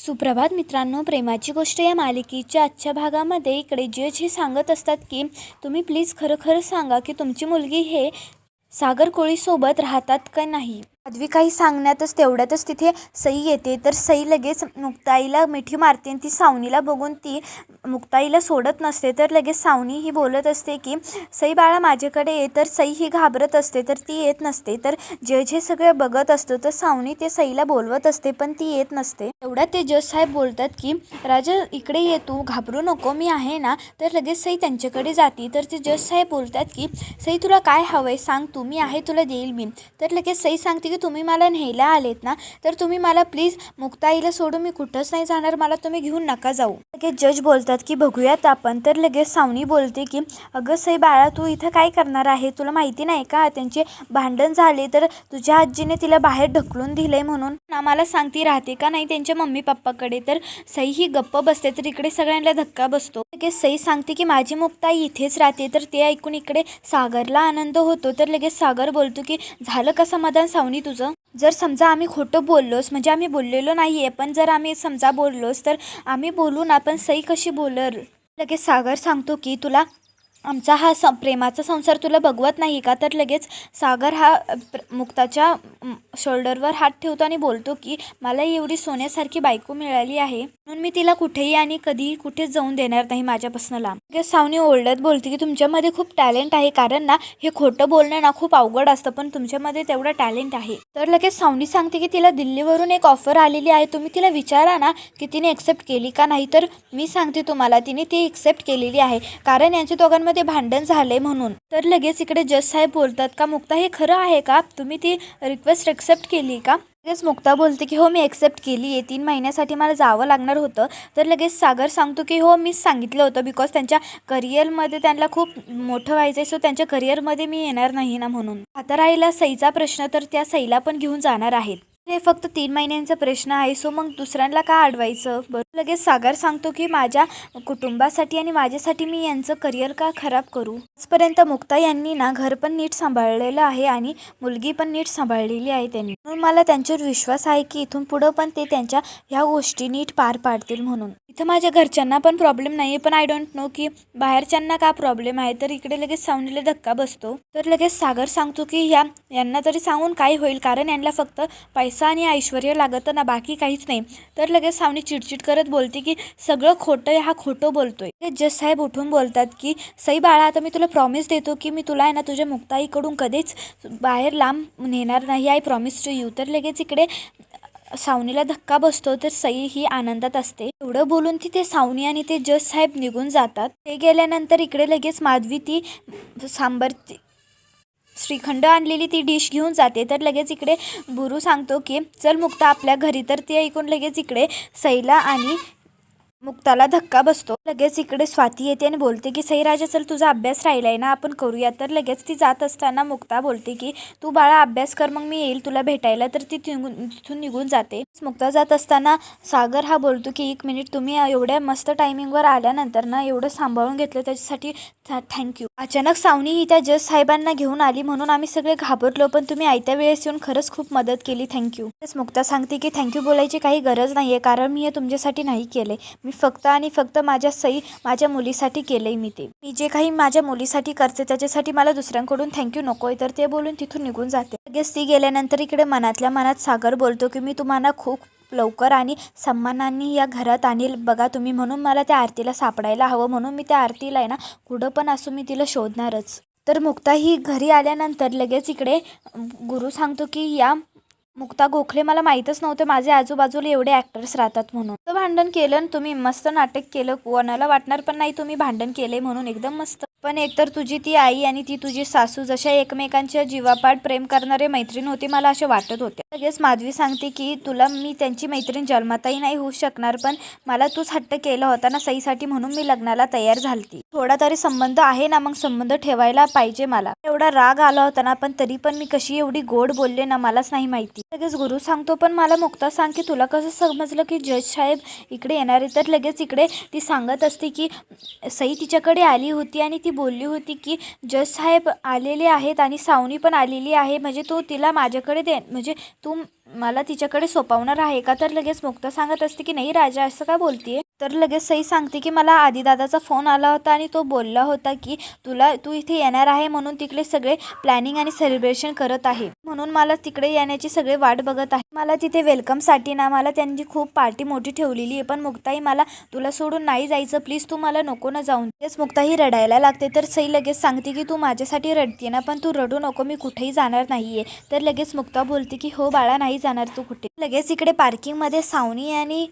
सुप्रभात मित्रांनो प्रेमाची गोष्ट या मालिकेच्या आजच्या भागामध्ये इकडे जज हे सांगत असतात की तुम्ही प्लीज खरं खरं सांगा की तुमची मुलगी हे सागर कोळीसोबत राहतात का नाही? पदवी काही सांगण्यातच तेवढ्यातच तिथे सई येते. तर सई लगेच मुक्ताईला मिठी मारते आणि ती सावनीला बघून ती मुक्ताईला सोडत नसते. तर लगेच सावनी ही बोलत असते की सई बाळा माझ्याकडे ये. तर सई ही घाबरत असते. तर ती येत नसते. तर जे जे सगळं बघत असतं तर सावनी ते सईला बोलवत असते पण ती येत नसते. तेवढ्यात ते जज साहेब बोलतात की राजा इकडे ये तू घाबरू नको मी आहे ना. तर लगेच सई त्यांच्याकडे जाते. तर ते जज साहेब बोलतात की सई तुला काय हवंय सांग तू मी आहे तुला देईल मी. तर लगेच सई सांगते की तुम्ही मला न्यायला आलेत ना तर तुम्ही मला प्लीज मुक्ताईला सोडून मी कुठंच नाही जाणार मला तुम्ही घेऊन नका जाऊ. लगेच जज बोलतात की बघूयात आपण. तर लगेच सावनी बोलते की अगं सई बाळा तू इथं काय करणार आहे? तुला माहिती नाही का? त्यांचे भांडण झाले तर तुझ्या आजीने तिला बाहेर ढकलून दिले म्हणून. आम्हाला सांगती राहते का नाही त्यांच्या मम्मी पप्पाकडे? तर सई ही गप्प बसते तर इकडे सगळ्यांना धक्का बसतो. लगेच सई सांगते की माझी मुक्ताई इथेच राहते. तर ते ऐकून इकडे सागरला आनंद होतो. तर लगेच सागर बोलतो की झालं का समाधान सावनी तुझं? जर समजा आम्ही खोटं बोललोस म्हणजे आम्ही बोललेलो नाही आहे पण जर आम्ही समजा बोललोस तर आम्ही बोलून आपण सई कशी बोलर? लगेच सागर सांगतो की तुला आमचा हा स प्रेमाचा संसार तुला बघवत नाही का? तर लगेच सागर हा प्र- मुक्ताच्या शोल्डरवर हात ठेवतो आणि बोलतो की मला एवढी सोन्यासारखी बायको मिळाली आहे. म्हणून मी तिला कुठेही आणि कधीही कुठेच जाऊन देणार नाही माझ्यापासून लांब. लगेच सावनी ओरडत बोलते की तुमच्यामध्ये खूप टॅलेंट आहे. कारण ना हे खोटं बोलणं ना खूप अवघड असतं. पण तुमच्यामध्ये तेवढं टॅलेंट आहे. तर लगेच सावनी सांगते की तिला दिल्लीवरून एक ऑफर आलेली आहे. तुम्ही तिला विचारा ना की तिने एक्सेप्ट केली का नाही. तर मी सांगते तुम्हाला तिने ती एक्सेप्ट केलेली आहे. कारण यांच्या दोघांमध्ये भांडण झाले म्हणून. तर लगेच इकडे जज साहेब बोलतात का मुक्ता हे खरं आहे का? तुम्ही ती रिक्वेस्ट एक्सेप्ट केली का? लगेच मुक्ता बोलते की हो मी एक्सेप्ट केली आहे. तीन महिन्यासाठी मला जावं लागणार होतं. तर लगेच सागर सांगतो की हो मीच सांगितलं होतं बिकॉज त्यांच्या करिअरमध्ये त्यांना खूप मोठं व्हायचं आहे सो त्यांच्या करिअरमध्ये मी येणार नाही ना म्हणून. आता राहिला सईचा प्रश्न तर त्या सईला पण घेऊन जाणार आहेत. हे फक्त तीन महिन्यांचा प्रश्न आहे सो मग दुसऱ्यांना का अडवायचं? बरं लगेच सागर सांगतो की माझ्या कुटुंबासाठी आणि माझ्यासाठी मी यांचं करिअर का खराब करू? आजपर्यंत मुक्ता यांनी ना घर पण नीट सांभाळलेलं आहे आणि मुलगी पण नीट सांभाळलेली आहे त्यांनी. म्हणून मला त्यांच्यावर विश्वास आहे की इथून पुढं पण ते त्यांच्या ह्या गोष्टी नीट पार पाडतील म्हणून. इथं माझ्या घरच्यांना पण प्रॉब्लेम नाही आहे पण आय डोंट नो की बाहेरच्यांना का प्रॉब्लेम आहे? तर इकडे लगेच सावनीला धक्का बसतो. तर लगेच सागर सांगतो की ह्या यांना तरी सांगून काय होईल? कारण यांना फक्त पैसा आणि ऐश्वर लागतं ना बाकी काहीच नाही. तर लगेच सावनी चिडचिड करत बोलते की सगळं खोटं आहे हा खोटं बोलतोय. लगेच जज साहेब उठून बोलतात की सई बाळा आता मी तुला प्रॉमिस देतो की मी तुला आहे ना तुझ्या मुक्ताईकडून कधीच बाहेर लांब नेणार नाही. आय प्रॉमिस टू यू तर लगेच इकडे सावनीला धक्का बसतो. तर सई ही आनंदात असते. एवढं बोलून तिथे सावनी आणि ते जज साहेब निघून जातात. ते गेल्यानंतर इकडे लगेच माधवी ती सांबर ती- श्रीखंड आणलेली ती डिश घेऊन जाते. तर लगेच इकडे बुरू सांगतो की चल मुक्ता आपल्या घरी. तर ते ऐकून लगेच इकडे सैला आणि मुक्ताला धक्का बसतो. लगेच इकडे स्वाती येते आणि बोलते की सईराजा चल तुझा अभ्यास राहिला आहे ना आपण करूया. तर लगेच ती जात असताना मुक्ता बोलते की तू बाळा अभ्यास कर मग मी येईल तुला भेटायला. तर ती तिघून तिथून निघून जाते. मुक्ता जात असताना सागर हा बोलतो की एक मिनिट तुम्ही एवढ्या मस्त टायमिंगवर आल्यानंतर ना एवढं सांभाळून घेतलं त्याच्यासाठी थँक्यू अचानक सावनी ही त्या जज साहेबांना घेऊन आली. म्हणून आम्ही सगळे घाबरलो पण तुम्ही आयत्या वेळेस येऊन खरंच खूप मदत केली. थँक्यू तेच मुक्ता सांगते की थँक्यू बोलायची काही गरज नाही आहे कारण मी हे तुमच्यासाठी नाही केले. मी फक्त आणि फक्त माझ्या सही माझ्या मुलीसाठी केलंय मी ते. मी जे काही माझ्या मुलीसाठी करते त्याच्यासाठी मला दुसऱ्यांकडून थँक्यू नको आहे तर ते बोलून तिथून निघून जाते. लगेच ती गेल्यानंतर इकडे मनातल्या मनात सागर बोलतो की मी तुम्हाला खूप लवकर आणि सन्मानाने या घरात आणील. बघा तुम्ही म्हणून मला त्या आरतीला सापडायला हवं. म्हणून मी त्या आरतीला आहे ना कुठं पण असू मी तिला शोधणारच. तर मुक्ता ही घरी आल्यानंतर लगेच इकडे गुरु सांगतो की या मुक्ता गोखले मला माहीतच नव्हते माझे आजूबाजूला एवढे ॲक्टर्स राहतात म्हणून. तर भांडण केलं आणि तुम्ही मस्त नाटक केलं. कोणाला वाटणार पण नाही तुम्ही भांडण केले म्हणून. एकदम मस्त. पण एकतर तुझी ती आई आणि ती तुझी सासू जशा एकमेकांच्या जीवापाड प्रेम करणारे मैत्रीण होती मला असे वाटत होते लगेच माधवी सांगते की तुला मी त्यांची मैत्रीण जन्माताही नाही होऊ शकणार पण मला तूच हट्ट केला होता ना सईसाठी म्हणून मी लग्नाला तयार झालती. थोडा तरी संबंध आहे ना मग संबंध ठेवायला पाहिजे मला. एवढा राग आला होता ना पण तरी पण मी कशी एवढी गोड बोलले ना मलाच नाही माहिती. लगेच गुरु सांगतो पण मला मुक्ता सांग की तुला कसं समजलं की जज साहेब इकडे येणारे? तर लगेच इकडे ती सांगत असते की सई तिच्याकडे आली होती आणि ती ती बोलली होती की जज साहेब आलेले आहेत आणि सावनी पण आलेली आहे म्हणजे तू तिला माझ्याकडे दे म्हणजे तू मला तिच्याकडे सोपवणार आहे का? तर लगेच मुक्ता सांगत असते की नाही राजा असं का बोलतीये? तर लगेच सई सांगते की मला आदिदादाचा फोन आला होता आणि तो बोलला होता की तुला तू इथे येणार आहे म्हणून तिकडे सगळे प्लॅनिंग आणि सेलिब्रेशन करत आहे. म्हणून मला तिकडे येण्याची सगळे वाट बघत आहे. मला तिथे वेलकमसाठी ना मला त्यांनी खूप पार्टी मोठी ठेवलेली आहे. पण मुक्ताई मला तुला सोडून नाही जायचं प्लीज तू मला नको ना जाऊन. तेच मुक्ताही रडायला लागते. तर सई लगेच सांगते की तू माझ्यासाठी रडते ना पण तू रडू नको मी कुठेही जाणार नाहीये. तर लगेच मुक्ता बोलते की हो बाळा नाही जाणार तू कुठे? लगेच इकडे पार्किंगमध्ये सावनी आणि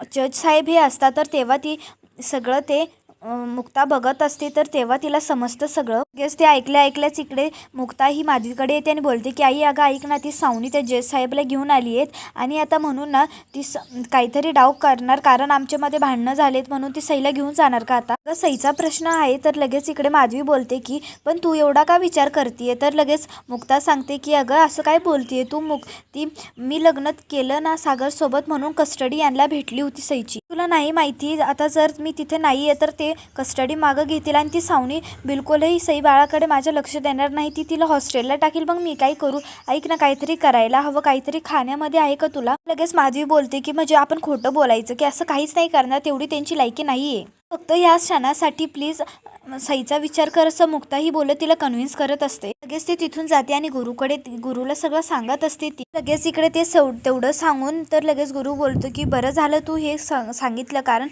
जज साहेब हे असतात तर तेव्हा ती सगळं ते मुक्ता बघत असते तर तेव्हा तिला समजतं सगळं. गेस ते ऐकल्या ऐकल्याच इकडे मुक्ता ही माझीकडे येते आणि बोलते की आई अगं ऐक ना ती सावनी त्या जज साहेबला घेऊन आली आहेत आणि आता म्हणून ना ती स काहीतरी डाव करणार कारण आमच्यामध्ये भांडणं झालेत म्हणून ती सईला घेऊन जाणार का आता? का सईचा प्रश्न आहे तर लगेच इकडे माधवी बोलते की पण तू एवढा का विचार करते तर लगेच मुक्ता सांगते की अगं असं काय बोलते तू मुक ती मी लग्न केलं ना सागरसोबत म्हणून कस्टडी यांना भेटली होती सईची. तुला नाही माहिती आता जर मी तिथे नाही आहे तर ते कस्टडी मागं घेतील आणि ती सावनी बिलकुलही सई बाळाकडे माझं लक्ष देणार नाही ती तिला हॉस्टेलला टाकील मग मी काय करू? ऐक ना काहीतरी करायला हवं काहीतरी खाण्यामध्ये आहे का तुला? लगेच माधवी बोलते की म्हणजे आपण खोटं बोलायचं की असं काहीच नाही करणार तेवढी त्यांची लायकी नाही आहे फक्त या क्षणासाठी प्लीज सईचा विचार कर असं मुक्ताही बोलत तिला कन्व्हिन्स करत असते. लगेच ती तिथून जाते आणि गुरुकडे गुरुला सगळं सांगत असते. ती लगेच इकडे ते सव तेवढं सांगून तर लगेच गुरु बोलतो की बरं झालं तू हे सांग सांगितलं कारण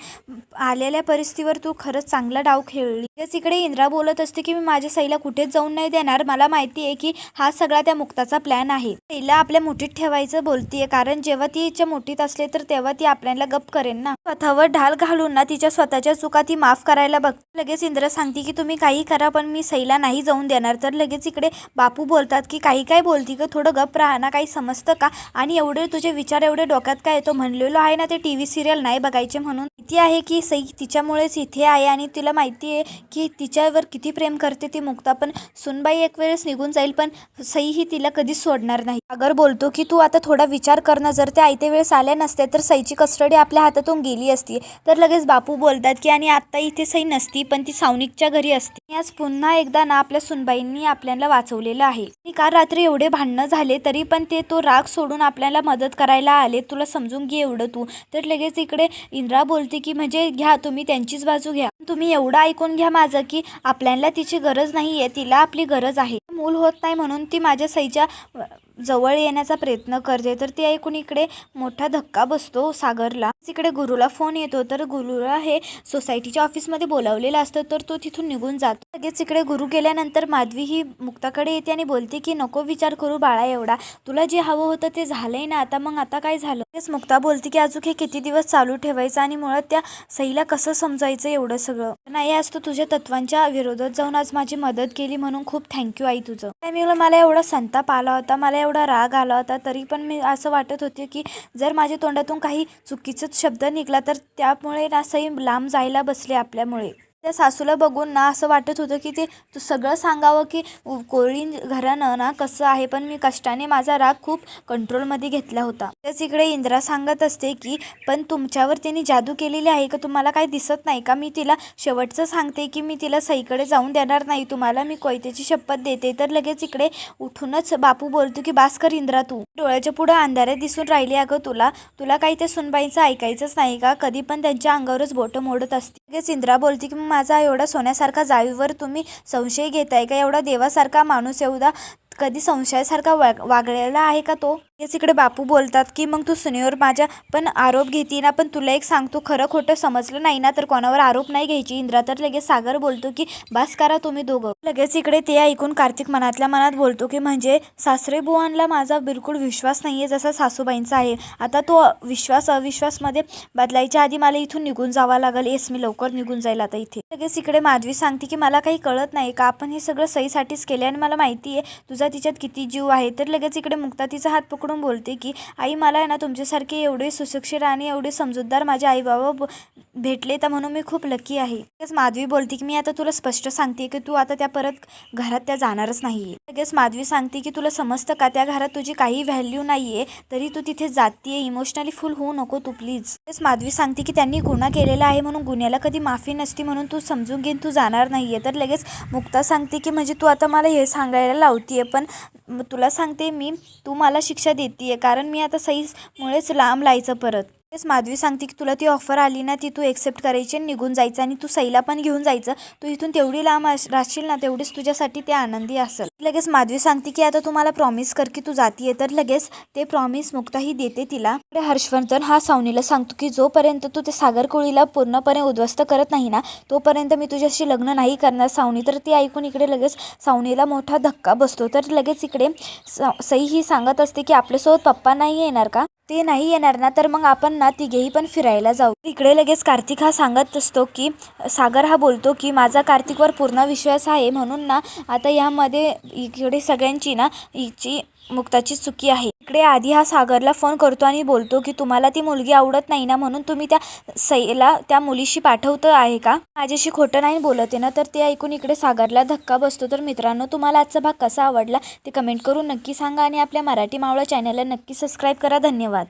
आलेल्या परिस्थितीवर तू खरंच चांगला डाव खेळली. लगेच इकडे इंद्रा बोलत असते की मी माझ्या सईला कुठेच जाऊन नाही देणार. मला माहिती आहे की हा सगळा त्या मुक्ताचा प्लॅन आहे. सईला आपल्या मुठीत ठेवायचं बोलतीये. कारण जेव्हा ती तिच्या मुठीत असले तर तेव्हा ती आपल्याला गप करेन ना. स्वतःवर ढाल घालून ना तिच्या स्वतःच्या चुका ती माफ करायला बघ. लगेच इंद्र सांगते की तुम्ही काही करा पण मी सईला नाही जाऊन देणार. तर लगेच इकडे बापू बोलतात की काही काय बोलती का थोडं गप राहा ना. काही समजतं का? आणि एवढे तुझे विचार एवढे डोक्यात काय येतो म्हणलेलो आहे ना ते टी व्ही सिरियल नाही बघायचे म्हणून. माहिती आहे की सई तिच्यामुळेच इथे आहे आणि तिला माहिती आहे की तिच्यावर किती प्रेम करते ती मुक्ता. पण सुनबाई एक वेळेस निघून जाईल पण सई ही तिला कधीच सोडणार नाही. अगर बोलतो की तू आता थोडा विचार कर ना. जर त्या आयते वेळेस आल्या नसत्या तर सईची कस्टडी आपल्या हातातून गेली असती. तर लगेच बापू बोलतात की आणि आत्ता इथे सई नसती पण ती सावनिकच्या घरी असते. आज पुन्हा एकदा ना आपल्या सुनबाईंनी आपल्याला वाचवलेलं आहे. आणि काल रात्री एवढे भांडणं झाले तरी पण ते तो राग सोडून आपल्याला मदत करायला आले. तुला समजून घे एवढं तू. तर लगेच इकडे इंद्रा बोलते की म्हणजे घ्या तुम्ही त्यांचीच बाजू घ्या. तुम्ही एवढं ऐकून घ्या माझं की आपल्याला तिची गरज नाही आहे तिला आपली गरज आहे. मूल होत नाही म्हणून ती माझ्या सईच्या जवळ येण्याचा प्रयत्न करते तर ते ऐकून इकडे मोठा धक्का बसतो सागरला. इकडे गुरुला फोन येतो तर गुरुला हे सोसायटीच्या ऑफिसमध्ये बोलावलेलं असतं तर तो तिथून निघून जातो. लगेच इकडे गुरु गेल्यानंतर माधवी ही मुक्ताकडे येते आणि बोलते की नको विचार करू बाळा एवढा. तुला जे हवं होतं ते झालंय ना आता मग आता काय झालं? तेच मुक्ता बोलते की अजून हे किती दिवस चालू ठेवायचं आणि मुळात त्या सईला कसं समजायचं एवढं सगळं? नाही आज तू तुझ्या तत्वांच्या विरोधात जाऊन आज माझी मदत केली म्हणून खूप थँक्यू आई तुझं. त्यामुळे मला एवढा संताप आला होता मला एवढा राग आला होता तरी पण मी असं वाटत होते की जर माझ्या तोंडातून काही चुकीचाच शब्द निघला तर त्यामुळे ना सई लांब जायला बसले आपल्यामुळे. त्या सासूला बघून ना असं वाटत होतं की ते तू सगळं सांगावं की उ- कोळी घरानं ना कसं आहे पण मी कष्टाने माझा राग खूप कंट्रोलमध्ये घेतला होता. त्याच इकडे इंद्रा सांगत असते की पण तुमच्यावर त्यांनी जादू केलेली आहे का? तुम्हाला काय दिसत नाही का? मी तिला शेवटचं सांगते की मी तिला सईकडे जाऊन देणार नाही. तुम्हाला मी कोयत्याची शपथ देते. तर लगेच इकडे उठूनच बापू बोलतो की बास्कर इंद्रा तू डोळ्याच्या पुढं अंधारे दिसून राहिली. अगं तुला तुला काही त्या सुनबाईंचं ऐकायचंच नाही का? कधी पण त्यांच्या अंगावरच बोटं मोडत असते लगेच इंद्रा बोलते की माझा एवढा सोन्यासारखा जावीवर तुम्ही संशय घेताय का? एवढा देवासारखा माणूस एवढा कधी संशयासारखा वाग वागलेला आहे का तो? लगेच इकडे बापू बोलतात की मग तू सुनेवर माझ्या पण आरोप घेते ना पण तुला एक सांगतो खरं खोटं समजलं नाही ना तर कोणावर आरोप नाही घ्यायची. इंद्रा तर लगेच सागर बोलतो की बास करा तुम्ही दोघं. लगेच इकडे ते ऐकून कार्तिक मनातल्या मनात बोलतो की म्हणजे सासरे बुवांना माझा बिलकुल विश्वास नाही आहे जसा सासूबाईंचा आहे. आता तो विश्वास अविश्वासमध्ये बदलायच्या आधी मला इथून निघून जावं लागेल. येस मी लवकर निघून जाईल आता इथे. लगेच इकडे माधवी सांगते की मला काही कळत नाही का? आपण हे सगळं सईसाठीच केले आणि मला माहिती आहे तुझा तिच्यात किती जीव आहे. तर लगेच इकडे मुक्ता तिचा हात पकडून बोलते की आई मला आहे ना तुमच्यासारखे एवढे सुशिक्षित आणि एवढे समजूतदार माझे आई बाबा भेटले तर म्हणून मी खूप लकी आहे. लगेच माधवी बोलते की मी आता तुला स्पष्ट सांगते की तू आता त्या परत घरात त्या जाणारच नाहीये. लगेच माधवी सांगते की तुला समजतं का? त्या घरात तुझी काही व्हॅल्यू नाही आहे तरी तू तिथे जातीये इमोशनली फुल होऊ नको तू प्लीज लगेच माधवी सांगते की त्यांनी गुन्हा केलेला आहे म्हणून गुन्ह्याला कधी माफी नसती म्हणून तू समजून घेऊन तू जाणार नाहीये. तर लगेच मुक्ता सांगते की म्हणजे तू आता मला हे सांगायला लावतीये पण तुला सांगते मी तू मला शिक्षा देते कारण मी आता सईमुळेच लांब लायचं परत. तेच माधवी सांगते की तुला ती ऑफर आली ना ती तू एक्सेप्ट करायची आणि निघून जायचं आणि तू सईला पण घेऊन जायचं. तू इथून तेवढी लांब राहशील ना तेवढीच तुझ्यासाठी ते आनंदी असेल. लगेच माधवी सांगते की आता तुम्हाला प्रॉमिस कर की तू जातीये. तर लगेच ते प्रॉमिस मुक्ताही देते तिला. हर्षवर्धन हा सावनीला सांगतो की जोपर्यंत तू ते सागरकोळीला पूर्णपणे उद्ध्वस्त करत नाही ना तोपर्यंत मी तुझ्याशी लग्न नाही करणार सावनी. तर ती ऐकून इकडे लगेच सावनीला मोठा धक्का बसतो. तर लगेच इकडे स- सई ही सांगत असते की आपल्यासोबत पप्पा नाही येणार का? ते नाही येणार ना तर मग आपण ना तिघेही पण फिरायला जाऊ. इकडे लगेच कार्तिक हा सांगत असतो की सागर हा बोलतो की माझा कार्तिकवर पूर्ण विश्वास आहे म्हणून ना आता यामध्ये इकडे सगळ्यांची ना हिची मुक्ताची चुकी आहे. इकडे आधी हा सागरला फोन करतो आणि बोलतो की तुम्हाला ती मुलगी आवडत नाही ना म्हणून तुम्ही त्या सईला त्या मुलीशी पाठवतं आहे का? माझ्याशी खोटं नाही बोलत आहे ना तर ते ऐकून इकडे सागरला धक्का बसतो. तर मित्रांनो तुम्हाला आजचा भाग कसा आवडला ते कमेंट करून नक्की सांगा आणि आपल्या मराठी मावळा चॅनलला नक्की सबस्क्राईब करा. धन्यवाद.